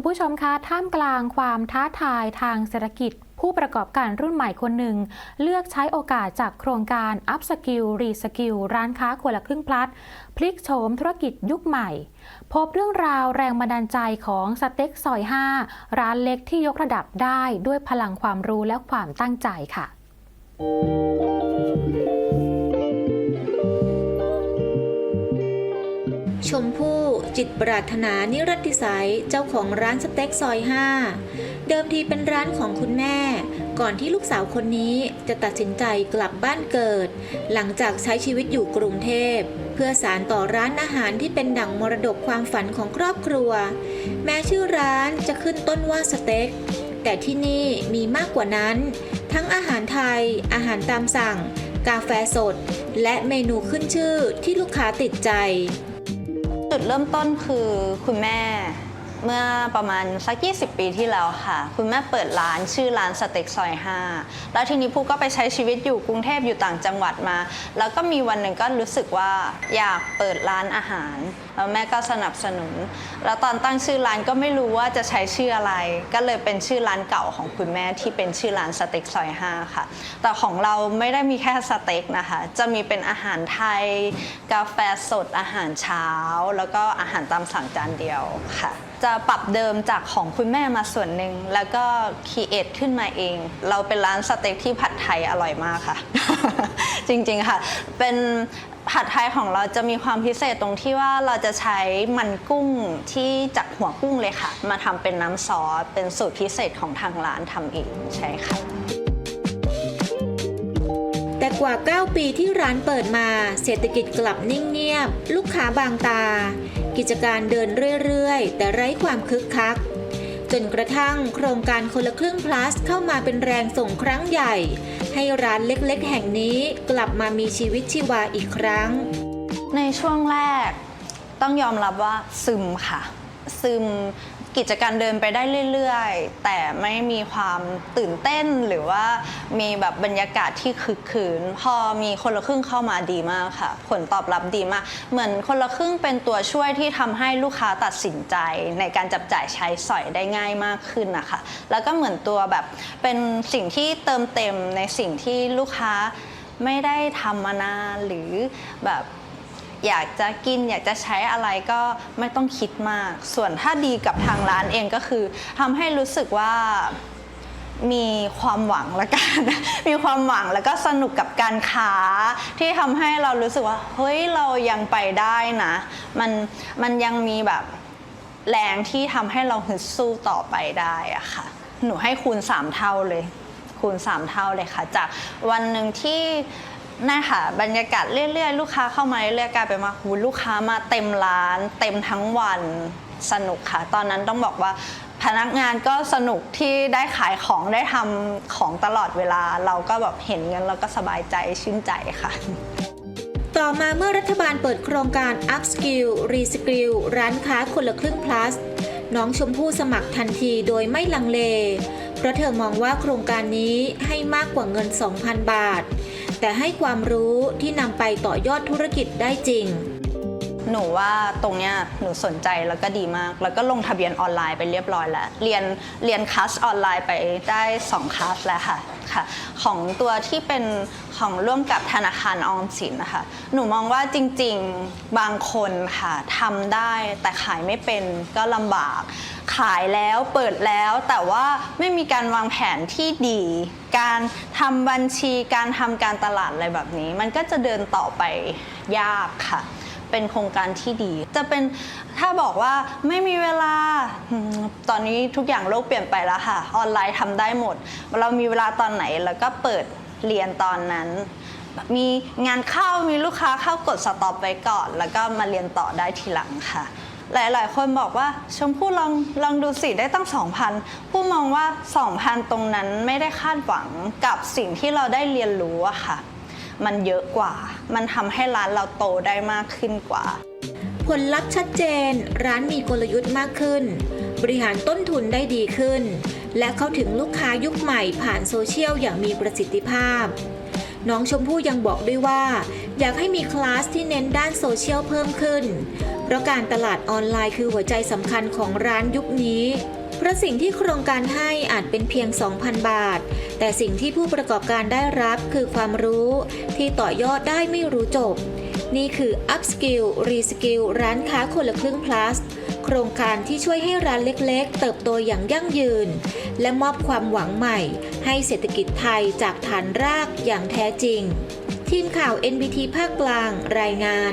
คุณผู้ชมคะท่ามกลางความท้าทายทางเศรษฐกิจ ผู้ประกอบการรุ่นใหม่คนหนึ่ง เลือกใช้โอกาสจากโครงการ Up Skill Re Skill ร้านค้าคนละครึ่งพลัด พลิกโฉมธุรกิจยุคใหม่ พบเรื่องราวแรงบันดาลใจของสเต็กซอย 5 ร้านเล็กที่ยกระดับได้ด้วยพลังความรู้และความตั้งใจค่ะ จิตปรารถนานิรัติสัยเจ้าของร้านสเต็กซอย5เดิมทีเป็นร้านของคุณแม่ ก่อนที่ลูกสาวคนนี้จะตัดสินใจกลับบ้านเกิด หลังจากใช้ชีวิตอยู่กรุงเทพ เพื่อสารต่อร้านอาหารที่เป็นดั่งมรดกความฝันของครอบครัว แม้ชื่อร้านจะขึ้นต้นว่าสเต็กแต่ที่นี่มีมากกว่านั้น ทั้งอาหารไทย อาหารตามสั่ง กาแฟสด และเมนูขึ้นชื่อที่ลูกค้าติดใจ ดเริ่มต้นคือคุณแม่ เมื่อประมาณสัก 20 ปีที่แล้วค่ะ คุณแม่เปิดร้านชื่อร้านสเต็กซอย 5 แล้วทีนี้ผู้ก็ไปใช้ชีวิตอยู่กรุงเทพอยู่ต่างจังหวัดมา แล้วก็มีวันหนึ่งก็รู้สึกว่าอยากเปิดร้านอาหารแล้วแม่ก็สนับสนุน แล้วตอนตั้งชื่อร้านก็ไม่รู้ว่าจะใช้ชื่ออะไร ก็เลยเป็นชื่อร้านเก่าของคุณแม่ที่เป็นชื่อร้านสเต็กซอย 5 ค่ะ แต่ของเราไม่ได้มีแค่สเต็กนะคะ จะมีเป็นอาหารไทย กาแฟสดอาหารเช้า แล้วก็อาหารตามสั่งจานเดียวค่ะ จะปรับเดิมจากของคุณแม่มาส่วนหนึ่งแล้วก็คีเอทขึ้นมาเอง เราเป็นร้านสเต็กที่ผัดไทยอร่อยมากค่ะ จริงๆค่ะ เป็นผัดไทยของเราจะมีความพิเศษตรงที่ว่าเราจะใช้มันกุ้งที่จากหัวกุ้งเลยค่ะ มาทำเป็นน้ำซอสเป็นสูตรพิเศษของทางร้านทำเองใช่ค่ะแต่กว่า 9 ปีที่ร้านเปิดมา เศรษฐกิจกลับนิ่งเงียบ ลูกค้าบางตา กิจการเดินเรื่อยๆ แต่ไร้ความคึกคัก จนกระทั่งโครงการคนละครึ่งพลัสเข้ามาเป็นแรงส่งครั้งใหญ่ ให้ร้านเล็กๆ แห่งนี้กลับมามีชีวิตชีวาอีกครั้ง ในช่วงแรกต้องยอมรับว่าซึมค่ะ ซึมกิจการเดินไปได้เรื่อยๆ แต่ไม่มีความตื่นเต้นหรือว่ามีแบบบรรยากาศที่คึกคืน พอมีคนละครึ่งเข้ามาดีมากค่ะ ผลตอบรับดีมาก เหมือนคนละครึ่งเป็นตัวช่วยที่ทำให้ลูกค้าตัดสินใจ ในการจับจ่ายใช้สอยได้ง่ายมากขึ้นนะคะ แล้วก็เหมือนตัวแบบเป็นสิ่งที่เติมเต็มในสิ่งที่ลูกค้าไม่ได้ทำมานานหรือแบบ อยากจะกินอยากจะใช้อะไรก็ไม่ต้องคิดมาก ส่วนถ้าดีกับทางร้านเองก็คือทำให้รู้สึกว่ามีความหวังละกัน มีความหวังแล้วก็สนุกกับการค้า ที่ทำให้เรารู้สึกว่าเฮ้ยเรายังไปได้นะ มันมันยังมีแบบแรงที่ทำให้เราฮึดสู้ต่อไปได้อะค่ะ หนูให้คูณ 3 เท่าเลย คูณ 3 เท่าเลยค่ะ จากวันหนึ่งที่ น่ค่ะบรรยากาศเรื่อยๆ ลูกค้าเข้ามาเรื่อยๆกลายเป็นว่าหูลูกค้ามาเต็มร้าน เต็มทั้งวันสนุกค่ะ ตอนนั้นต้องบอกว่าพนักงานก็สนุกที่ได้ขายของได้ทำของตลอดเวลา เราก็แบบเห็นเงินเราก็สบายใจชื่นใจค่ะต่อมาเมื่อรัฐบาลเปิดโครงการ Up Skill Re Skill ร้านค้าคนละครึ่ง plus น้องชมพู่สมัครทันทีโดยไม่ลังเล เพราะเธอมองว่าโครงการนี้ให้มากกว่าเงิน 2,000 บาท แต่ให้ความรู้ที่นำไปต่อยอดธุรกิจได้จริง หนูว่าตรงเนี้ยหนูสนใจแล้วก็ดีมาก แล้วก็ลงทะเบียนออนไลน์ไปเรียบร้อยแล้ว เรียนเรียนคลาสออนไลน์ไปได้2คลาสแล้วค่ะค่ะ ของตัวที่เป็นของร่วมกับธนาคารออมสินนะคะ หนูมองว่าจริงๆบางคนค่ะทำได้แต่ขายไม่เป็นก็ลำบาก ขายแล้วเปิดแล้วแต่ว่าไม่มีการวางแผนที่ดี การทำบัญชีการทำการตลาดอะไรแบบนี้ มันก็จะเดินต่อไปยากค่ะ เป็นโครงการที่ดี จะเป็นถ้าบอกว่าไม่มีเวลาตอนนี้ทุกอย่างโลกเปลี่ยนไปแล้วค่ะ ออนไลน์ทำได้หมด เรามีเวลาตอนไหนแล้วก็เปิดเรียนตอนนั้น มีงานเข้ามีลูกค้าเข้ากดสต็อปไว้ก่อน แล้วก็มาเรียนต่อได้ทีหลังค่ะหลาย ๆ คนบอกว่าชมพู่ลองลองดูสิได้ตั้ง 2,000 ผู้มองว่า 2,000 ตรงนั้นไม่ได้คาดหวังกับสิ่งที่เราได้เรียนรู้อะค่ะ มันเยอะกว่า มันทำให้ร้านเราโตได้มากขึ้นกว่า ผลลัพธ์ชัดเจน ร้านมีกลยุทธ์มากขึ้น บริหารต้นทุนได้ดีขึ้น และเข้าถึงลูกค้ายุคใหม่ผ่านโซเชียลอย่างมีประสิทธิภาพ น้องชมพู่ยังบอกด้วยว่า อยากให้มีคลาสที่เน้นด้านโซเชียลเพิ่มขึ้น เพเพราะการตลาดออนไลน์คือหัวใจสำคัญของร้านยุคนี้ เพราะสิ่งที่โครงการให้อาจเป็นเพียง 2,000 บาท แต่สิ่งที่ผู้ประกอบการได้รับคือความรู้ที่ต่อยอดได้ไม่รู้จบ นี่คือ Upskill Reskill ร้านค้าคนละครึ่ง plus โครงการที่ช่วยให้ร้านเล็กๆ เติบโตอย่างยั่งยืน และมอบความหวังใหม่ ให้เศรษฐกิจไทยจากฐานรากอย่างแท้จริง ทีมข่าว NBT ภาคกลางรายงาน